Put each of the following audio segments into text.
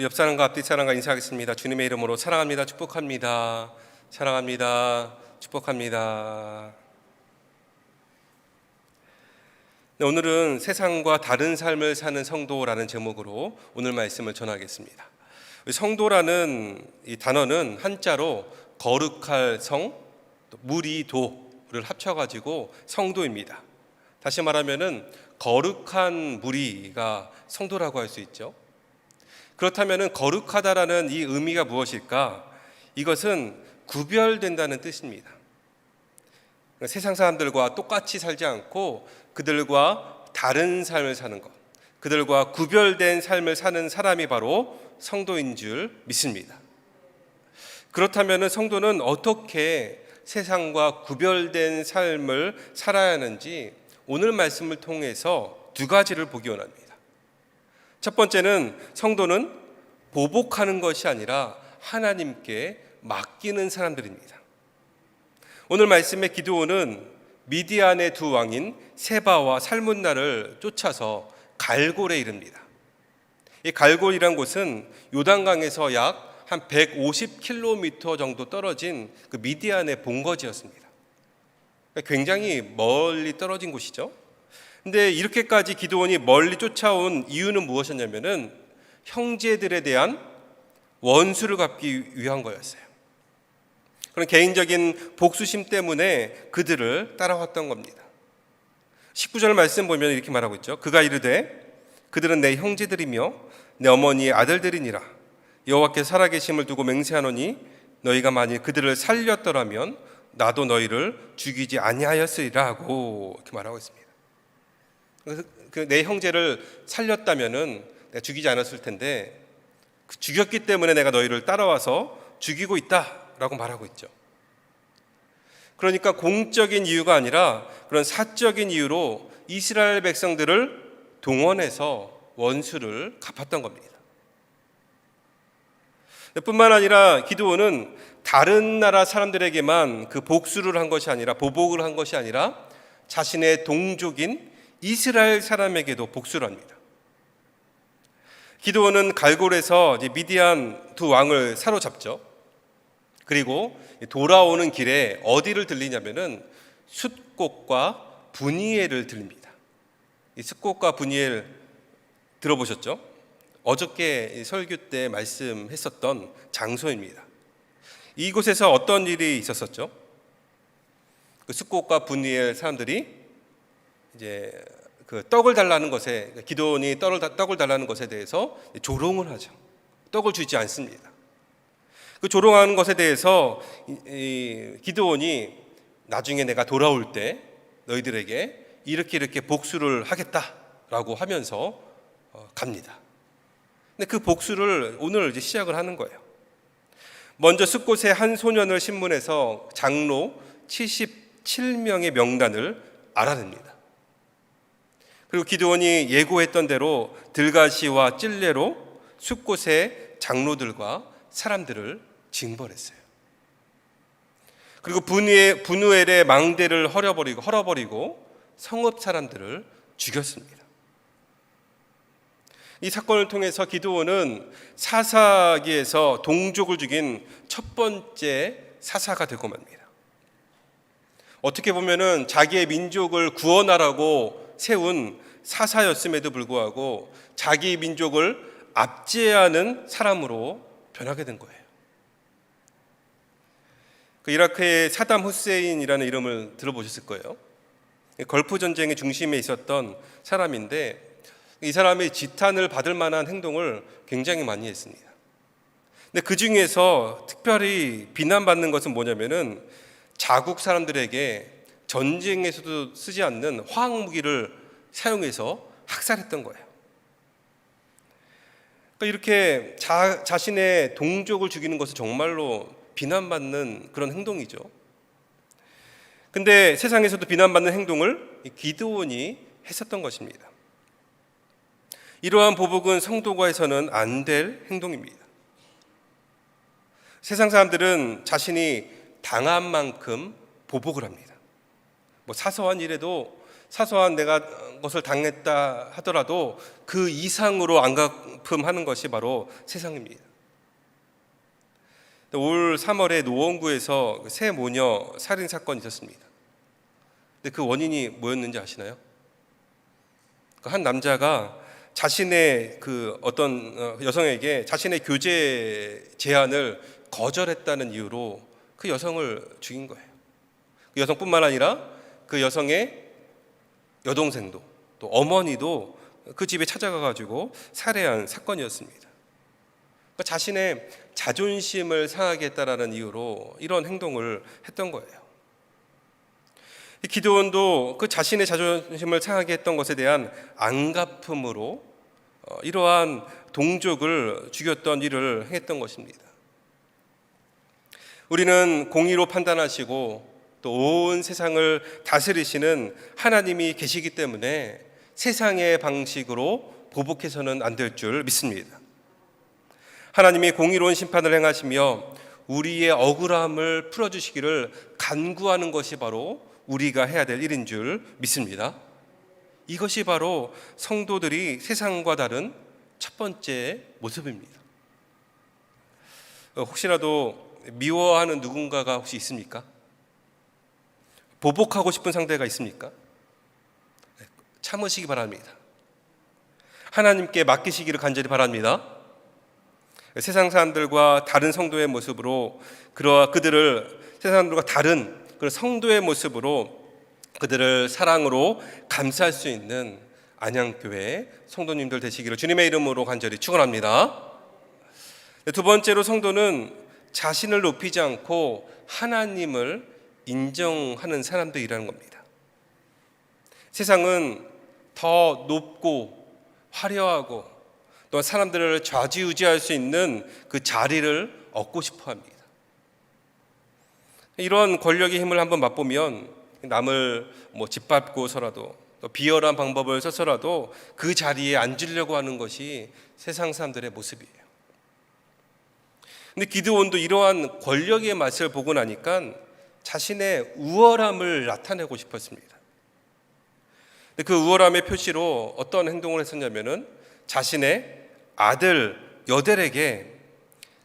옆 사람과 앞뒤 사람과 인사하겠습니다. 주님의 이름으로 사랑합니다. 축복합니다. 사랑합니다. 축복합니다. 네, 오늘은 세상과 다른 삶을 사는 성도라는 제목으로 오늘 말씀을 전하겠습니다. 성도라는 이 단어는 한자로 거룩할 성, 또 무리 도를 합쳐가지고 성도입니다. 다시 말하면은 거룩한 무리가 성도라고 할 수 있죠. 그렇다면은 거룩하다라는 이 의미가 무엇일까? 이것은 구별된다는 뜻입니다. 세상 사람들과 똑같이 살지 않고 그들과 다른 삶을 사는 것, 그들과 구별된 삶을 사는 사람이 바로 성도인 줄 믿습니다. 그렇다면 성도는 어떻게 세상과 구별된 삶을 살아야 하는지 오늘 말씀을 통해서 두 가지를 보기 원합니다. 첫 번째는 성도는 보복하는 것이 아니라 하나님께 맡기는 사람들입니다. 오늘 말씀의 기도원은 미디안의 두 왕인 세바와 살문나를 쫓아서 갈골에 이릅니다. 이 갈골이란 곳은 요단강에서 약 한 150km 정도 떨어진 그 미디안의 본거지였습니다. 굉장히 멀리 떨어진 곳이죠. 근데 이렇게까지 기도원이 멀리 쫓아온 이유는 무엇이었냐면은 형제들에 대한 원수를 갚기 위한 거였어요. 그런 개인적인 복수심 때문에 그들을 따라왔던 겁니다. 19절 말씀 보면 이렇게 말하고 있죠. 그가 이르되 그들은 내 형제들이며 내 어머니의 아들들이니라. 여호와께 살아계심을 두고 맹세하노니 너희가 만일 그들을 살렸더라면 나도 너희를 죽이지 아니하였으리라고 이렇게 말하고 있습니다. 그래서 그 내 형제를 살렸다면은 내가 죽이지 않았을 텐데 그 죽였기 때문에 내가 너희를 따라와서 죽이고 있다라고 말하고 있죠. 그러니까 공적인 이유가 아니라 그런 사적인 이유로 이스라엘 백성들을 동원해서 원수를 갚았던 겁니다. 뿐만 아니라 기드온은 다른 나라 사람들에게만 그 복수를 한 것이 아니라 보복을 한 것이 아니라 자신의 동족인 이스라엘 사람에게도 복수를 합니다. 기드온은 갈골에서 미디안 두 왕을 사로잡죠. 그리고 돌아오는 길에 어디를 들리냐면은 숫꽃과 분이엘을 들립니다. 이 숫꽃과 분이엘 들어보셨죠? 어저께 설교 때 말씀했었던 장소입니다. 이곳에서 어떤 일이 있었었죠? 그 숫꽃과 분이엘 사람들이 이제 그 떡을 달라는 것에 기도원이 떡을, 떡을 달라는 것에 대해서 조롱을 하죠. 떡을 주지 않습니다. 그 조롱하는 것에 대해서 이, 기도원이 나중에 내가 돌아올 때 너희들에게 이렇게 이렇게 복수를 하겠다라고 하면서 어, 갑니다. 근데 그 복수를 오늘 이제 시작을 하는 거예요. 먼저 숲곳의 한 소년을 신문해서 장로 77명의 명단을 알아냅니다. 그리고 기드원이 예고했던 대로 들가시와 찔레로 숲곳의 장로들과 사람들을 징벌했어요. 그리고 분우엘의 망대를 헐어버리고 헐어버리고 성읍 사람들을 죽였습니다. 이 사건을 통해서 기드온은 사사기에서 동족을 죽인 첫 번째 사사가 되고 맙니다. 어떻게 보면은 자기의 민족을 구원하라고 세운 사사였음에도 불구하고 자기 민족을 압제하는 사람으로 변하게 된 거예요. 그 이라크의 사담 후세인이라는 이름을 들어보셨을 거예요. 걸프 전쟁의 중심에 있었던 사람인데 이 사람이 지탄을 받을 만한 행동을 굉장히 많이 했습니다. 근데 그 중에서 특별히 비난받는 것은 뭐냐면은 자국 사람들에게 전쟁에서도 쓰지 않는 화학 무기를 사용해서 학살했던 거예요. 그러니까 이렇게 자, 자신의 동족을 죽이는 것은 정말로 비난받는 그런 행동이죠. 근데 세상에서도 비난받는 행동을 기드온이 했었던 것입니다. 이러한 보복은 성도가에서는 안 될 행동입니다. 세상 사람들은 자신이 당한 만큼 보복을 합니다. 뭐 사소한 일에도 사소한 내가 것을 당했다 하더라도 그 이상으로 안갚음하는 것이 바로 세상입니다. 올 3월에 노원구에서 그새 모녀 살인 사건이 있었습니다. 근데 그 원인이 뭐였는지 아시나요? 그한 남자가 자신의 그 어떤 어, 여성에게 자신의 교제 제안을 거절했다는 이유로 그 여성을 죽인 거예요. 그 여성뿐만 아니라 그 여성의 여동생도 또 어머니도 그 집에 찾아가 가지고 살해한 사건이었습니다. 그러니까 자신의 자존심을 상하게 했다라는 이유로 이런 행동을 했던 거예요. 이 기드온도 그 자신의 자존심을 상하게 했던 것에 대한 안갚음으로 어, 이러한 동족을 죽였던 일을 행했던 것입니다. 우리는 공의로 판단하시고 또 온 세상을 다스리시는 하나님이 계시기 때문에 세상의 방식으로 보복해서는 안 될 줄 믿습니다. 하나님이 공의로운 심판을 행하시며 우리의 억울함을 풀어주시기를 간구하는 것이 바로 우리가 해야 될 일인 줄 믿습니다. 이것이 바로 성도들이 세상과 다른 첫 번째 모습입니다. 어, 혹시라도 미워하는 누군가가 혹시 있습니까? 보복하고 싶은 상대가 있습니까? 네, 참으시기 바랍니다. 하나님께 맡기시기를 간절히 바랍니다. 세상 사람들과 다른 성도의 모습으로 그러한 그들을 세상 사람들과 다른 그런 성도의 모습으로 그들을 사랑으로 감쌀 수 있는 안양교회 성도님들 되시기를 주님의 이름으로 간절히 축원합니다. 두 번째로 성도는 자신을 높이지 않고 하나님을 인정하는 사람들이라는 겁니다. 세상은 더 높고 화려하고 또 사람들을 좌지우지할 수 있는 그 자리를 얻고 싶어 합니다. 이런 권력의 힘을 한번 맛보면 남을 뭐 짓밟고서라도 또 비열한 방법을 써서라도 그 자리에 앉으려고 하는 것이 세상 사람들의 모습이에요. 근데 기드온도 이러한 권력의 맛을 보고 나니까 자신의 우월함을 나타내고 싶었습니다. 그 우월함의 표시로 어떤 행동을 했었냐면은 자신의 아들 여델에게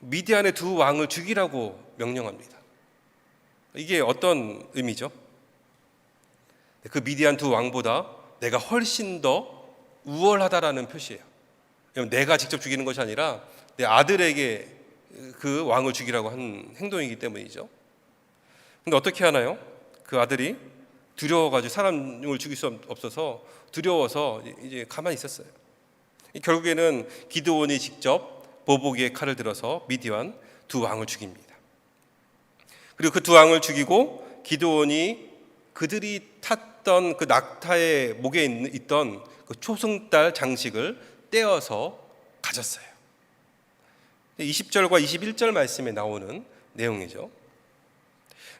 미디안의 두 왕을 죽이라고 명령합니다. 이게 어떤 의미죠? 그 미디안 두 왕보다 내가 훨씬 더 우월하다라는 표시예요. 내가 직접 죽이는 것이 아니라 내 아들에게 그 왕을 죽이라고 한 행동이기 때문이죠. 근데 어떻게 하나요? 그 아들이 두려워가지고 사람을 죽일 수 없어서 두려워서 이제 가만히 있었어요. 결국에는 기드온이 직접 보복의 칼을 들어서 미디안 두 왕을 죽입니다. 그리고 그 두 왕을 죽이고 기드온이 그들이 탔던 그 낙타의 목에 있던 그 초승달 장식을 떼어서 가졌어요. 20절과 21절 말씀에 나오는 내용이죠.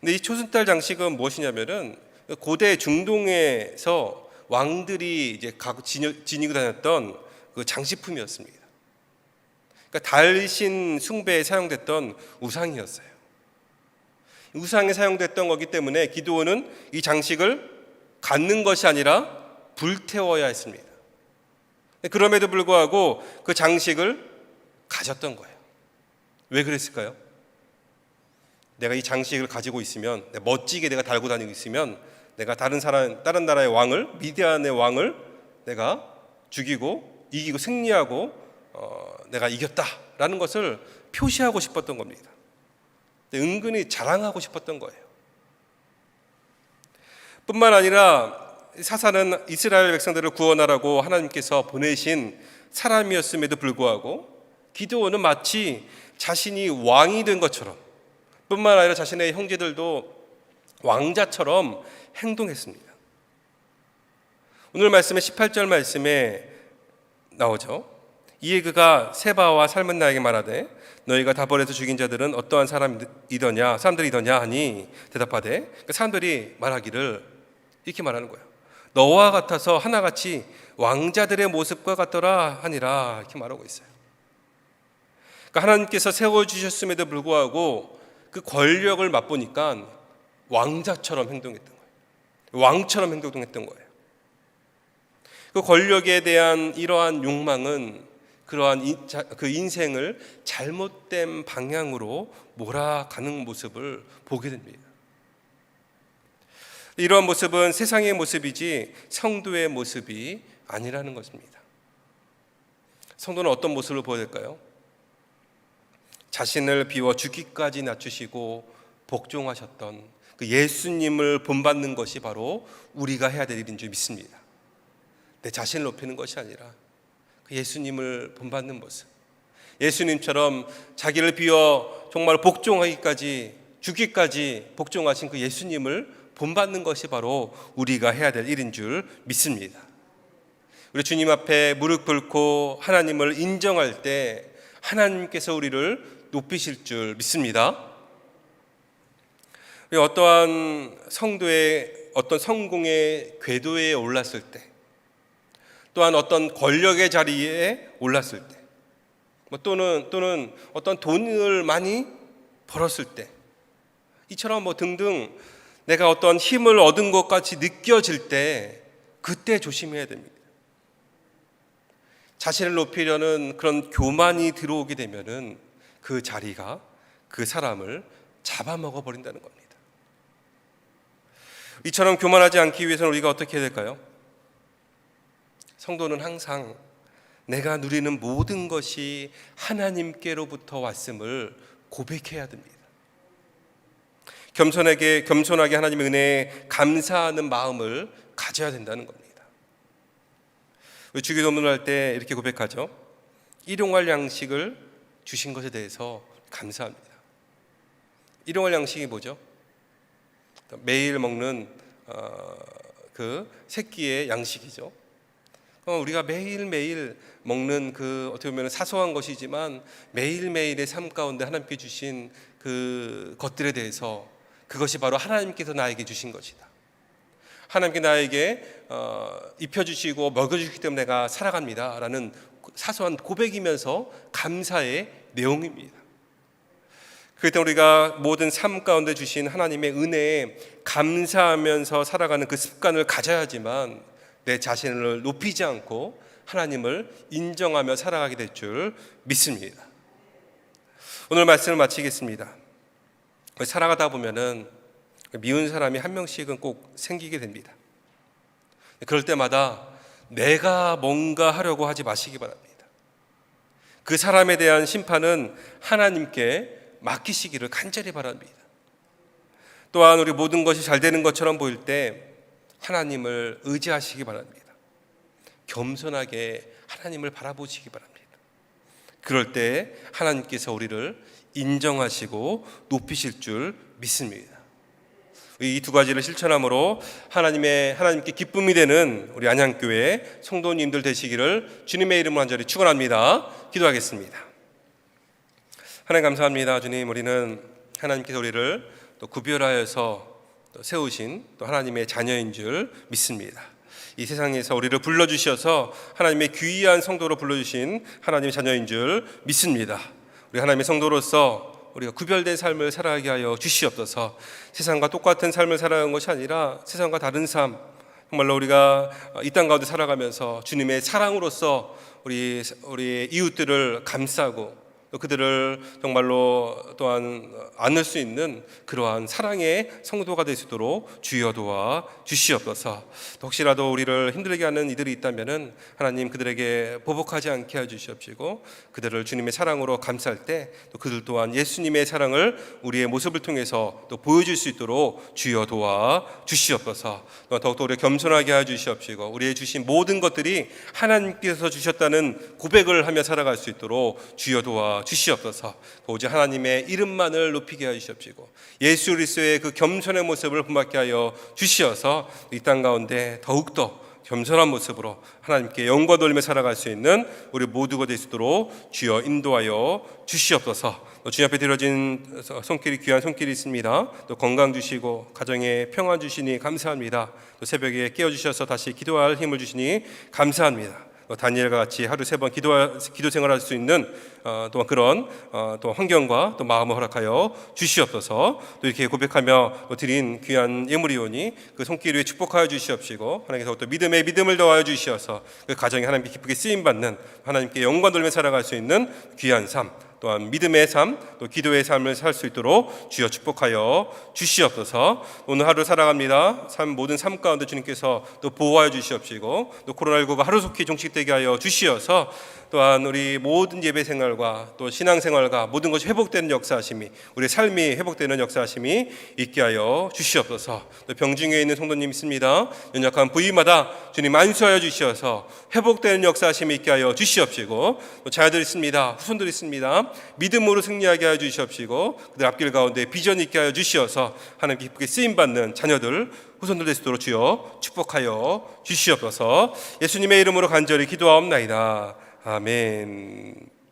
근데 이 초승달 장식은 무엇이냐면은 고대 중동에서 왕들이 이제 지니고 다녔던 그 장식품이었습니다. 그러니까 달신 숭배에 사용됐던 우상이었어요. 우상에 사용됐던 거기 때문에 기도원은 이 장식을 갖는 것이 아니라 불태워야 했습니다. 그럼에도 불구하고 그 장식을 가졌던 거예요. 왜 그랬을까요? 내가 이 장식을 가지고 있으면 멋지게 내가 달고 다니고 있으면 내가 다른 사람 다른 나라의 왕을 미디안의 왕을 내가 죽이고 이기고 승리하고 어, 내가 이겼다라는 것을 표시하고 싶었던 겁니다. 은근히 자랑하고 싶었던 거예요. 뿐만 아니라 사사는 이스라엘 백성들을 구원하라고 하나님께서 보내신 사람이었음에도 불구하고 기드온은 마치 자신이 왕이 된 것처럼 뿐만 아니라 자신의 형제들도 왕자처럼 행동했습니다. 오늘 말씀의 18절 말씀에 나오죠. 이에 그가 세바와 삶은 나에게 말하되 너희가 다벌에서 죽인 자들은 어떠한 사람이더냐 사람들이더냐 하니 대답하되 그러니까 사람들이 말하기를 이렇게 말하는 거예요. 너와 같아서 하나같이 왕자들의 모습과 같더라 하니라 이렇게 말하고 있어요. 그러니까 하나님께서 세워 주셨음에도 불구하고 그 권력을 맛보니까 왕자처럼 행동했던 거예요. 왕처럼 행동했던 거예요. 그 권력에 대한 이러한 욕망은 그러한 이- 자- 그 인생을 잘못된 방향으로 몰아가는 모습을 보게 됩니다. 이러한 모습은 세상의 모습이지 성도의 모습이 아니라는 것입니다. 성도는 어떤 모습을 보여야 될까요? 자신을 비워 죽기까지 낮추시고 복종하셨던 그 예수님을 본받는 것이 바로 우리가 해야 될 일인 줄 믿습니다. 내 자신을 높이는 것이 아니라 그 예수님을 본받는 모습. 예수님처럼 자기를 비워 정말 복종하기까지 죽기까지 복종하신 그 예수님을 본받는 것이 바로 우리가 해야 될 일인 줄 믿습니다. 우리 주님 앞에 무릎 꿇고 하나님을 인정할 때 하나님께서 우리를 높이실 줄 믿습니다. 어떠한 성도의 어떤 성공의 궤도에 올랐을 때 또한 어떤 권력의 자리에 올랐을 때, 뭐 또는 또는 어떤 돈을 많이 벌었을 때, 이처럼 뭐 등등 내가 어떤 힘을 얻은 것 같이 느껴질 때, 그때 조심해야 됩니다. 자신을 높이려는 그런 교만이 들어오게 되면은 그 자리가 그 사람을 잡아먹어 버린다는 겁니다. 이처럼 교만하지 않기 위해서는 우리가 어떻게 해야 될까요? 성도는 항상 내가 누리는 모든 것이 하나님께로부터 왔음을 고백해야 됩니다. 겸손하게 겸손하게 하나님의 은혜에 감사하는 마음을 가져야 된다는 겁니다. 주기도문을 할 때 이렇게 고백하죠. 일용할 양식을 주신 것에 대해서 감사합니다. 일용할 양식이 뭐죠? 매일 먹는 어, 그 새끼의 양식이죠. 어, 우리가 매일매일 먹는 그 어떻게 보면 사소한 것이지만 매일매일의 삶 가운데 하나님께 주신 그 것들에 대해서 그것이 바로 하나님께서 나에게 주신 것이다. 하나님께 나에게 어, 입혀주시고 먹여주시기 때문에 내가 살아갑니다라는 사소한 고백이면서 감사의 내용입니다. 그때 우리가 모든 삶 가운데 주신 하나님의 은혜에 감사하면서 살아가는 그 습관을 가져야지만 내 자신을 높이지 않고 하나님을 인정하며 살아가게 될 줄 믿습니다. 오늘 말씀을 마치겠습니다. 살아가다 보면은 미운 사람이 한 명씩은 꼭 생기게 됩니다. 그럴 때마다 내가 뭔가 하려고 하지 마시기 바랍니다. 그 사람에 대한 심판은 하나님께 맡기시기를 간절히 바랍니다. 또한 우리 모든 것이 잘 되는 것처럼 보일 때 하나님을 의지하시기 바랍니다. 겸손하게 하나님을 바라보시기 바랍니다. 그럴 때 하나님께서 우리를 인정하시고 높이실 줄 믿습니다. 이 두 가지를 실천함으로 하나님의 하나님께 기쁨이 되는 우리 안양교회 성도님들 되시기를 주님의 이름으로 간절히 축원합니다. 기도하겠습니다. 하나님 감사합니다. 주님 우리는 하나님께서 우리를 또 구별하여서 또 세우신 또 하나님의 자녀인 줄 믿습니다. 이 세상에서 우리를 불러주셔서 하나님의 귀한 성도로 불러주신 하나님의 자녀인 줄 믿습니다. 우리 하나님의 성도로서 우리가 구별된 삶을 살아가게 하여 주시옵소서. 세상과 똑같은 삶을 살아가는 것이 아니라 세상과 다른 삶, 정말로 우리가 이 땅 가운데 살아가면서 주님의 사랑으로서 우리 우리 이웃들을 감싸고 또 그들을 정말로 또한 안을 수 있는 그러한 사랑의 성도가 될 수 있도록 주여 도와 주시옵소서. 또 혹시라도 우리를 힘들게 하는 이들이 있다면은 하나님 그들에게 보복하지 않게 해 주시옵시고 그들을 주님의 사랑으로 감쌀 때 또 그들 또한 예수님의 사랑을 우리의 모습을 통해서 또 보여줄 수 있도록 주여 도와 주시옵소서. 또 더욱더 우리 겸손하게 해 주시옵시고 우리의 주신 모든 것들이 하나님께서 주셨다는 고백을 하며 살아갈 수 있도록 주여 도와 주시옵소서. 오직 하나님의 이름만을 높이게 하여 주시옵시고 예수 그리스도의 그 겸손의 모습을 본받게 하여 주시어서 이 땅 가운데 더욱더 겸손한 모습으로 하나님께 영광 돌리며 살아갈 수 있는 우리 모두가 될 수 있도록 주여 인도하여 주시옵소서. 또 주님 앞에 드려진 손길이 귀한 손길이 있습니다. 또 건강 주시고 가정에 평안 주시니 감사합니다. 또 새벽에 깨워 주셔서 다시 기도할 힘을 주시니 감사합니다. 또 다니엘과 같이 하루 세 번 기도 기도 생활할 수 있는 어, 또한 그런 어, 또 환경과 또 마음을 허락하여 주시옵소서. 또 이렇게 고백하며 또 드린 귀한 예물이오니 그 손길 위에 축복하여 주시옵시고 하나님께서 또 믿음에 믿음을 더하여 주시어서 그 가정이 하나님께 기쁘게 쓰임 받는 하나님께 영광 돌며 살아갈 수 있는 귀한 삶. 또한 믿음의 삶, 또 기도의 삶을 살 수 있도록 주여 축복하여 주시옵소서. 오늘 하루 살아갑니다. 삶 모든 삶 가운데 주님께서 또 보호하여 주시옵시고 또 코로나19가 하루속히 종식되게 하여 주시어서 또한 우리 모든 예배 생활과 또 신앙 생활과 모든 것이 회복되는 역사하심이 우리 삶이 회복되는 역사하심이 있게 하여 주시옵소서. 또 병중에 있는 성도님 있습니다. 연약한 부위마다 주님 안수하여 주시어서 회복되는 역사하심이 있게 하여 주시옵시고 또 자녀들 있습니다. 후손들 있습니다. 믿음으로 승리하게 하여 주시옵시고 그들 앞길 가운데 비전 있게 하여 주시어서 하나님 기쁘게 쓰임 받는 자녀들 후손들 될 수 있도록 주여 축복하여 주시옵소서. 예수님의 이름으로 간절히 기도하옵나이다. 아멘.